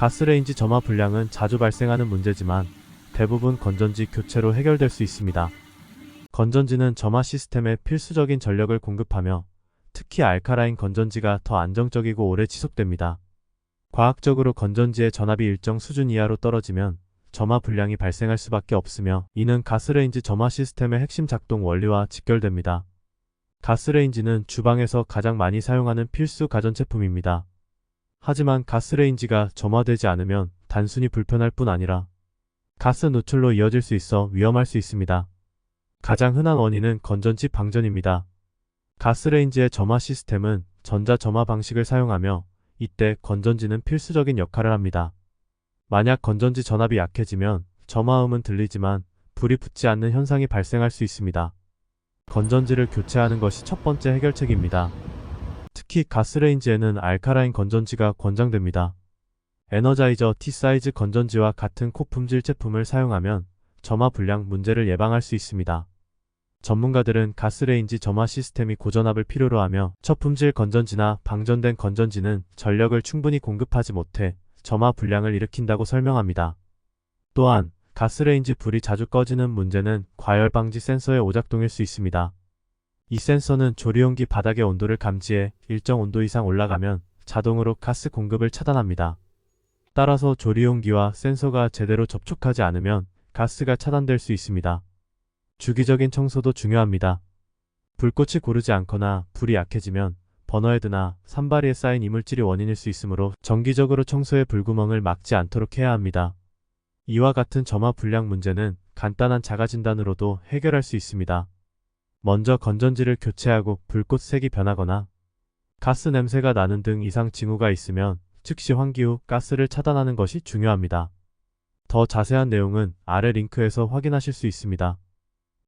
가스레인지 점화 불량은 자주 발생하는 문제지만 대부분 건전지 교체로 해결될 수 있습니다. 건전지는 점화 시스템에 필수적인 전력을 공급하며 특히 알카라인 건전지가 더 안정적이고 오래 지속됩니다. 과학적으로 건전지의 전압이 일정 수준 이하로 떨어지면 점화 불량이 발생할 수밖에 없으며 이는 가스레인지 점화 시스템의 핵심 작동 원리와 직결됩니다. 가스레인지는 주방에서 가장 많이 사용하는 필수 가전제품입니다. 하지만 가스레인지가 점화되지 않으면 단순히 불편할 뿐 아니라 가스 누출로 이어질 수 있어 위험할 수 있습니다. 가장 흔한 원인은 건전지 방전입니다. 가스레인지의 점화 시스템은 전자 점화 방식을 사용하며 이때 건전지는 필수적인 역할을 합니다. 만약 건전지 전압이 약해지면 점화음은 들리지만 불이 붙지 않는 현상이 발생할 수 있습니다. 건전지를 교체하는 것이 첫 번째 해결책입니다. 특히 가스레인지에는 알카라인 건전지가 권장됩니다. 에너자이저 T 사이즈 건전지와 같은 고품질 제품을 사용하면 점화 불량 문제를 예방할 수 있습니다. 전문가들은 가스레인지 점화 시스템이 고전압을 필요로 하며 저품질 건전지나 방전된 건전지는 전력을 충분히 공급하지 못해 점화 불량을 일으킨다고 설명합니다. 또한 가스레인지 불이 자주 꺼지는 문제는 과열 방지 센서의 오작동일 수 있습니다. 이 센서는 조리용기 바닥의 온도를 감지해 일정 온도 이상 올라가면 자동으로 가스 공급을 차단합니다. 따라서 조리용기와 센서가 제대로 접촉하지 않으면 가스가 차단될 수 있습니다. 주기적인 청소도 중요합니다. 불꽃이 고르지 않거나 불이 약해지면 버너헤드나 산바리에 쌓인 이물질이 원인일 수 있으므로 정기적으로 청소해 불구멍을 막지 않도록 해야 합니다. 이와 같은 점화 불량 문제는 간단한 자가 진단으로도 해결할 수 있습니다. 먼저 건전지를 교체하고 불꽃 색이 변하거나 가스 냄새가 나는 등 이상 징후가 있으면 즉시 환기 후 가스를 차단하는 것이 중요합니다. 더 자세한 내용은 아래 링크에서 확인하실 수 있습니다.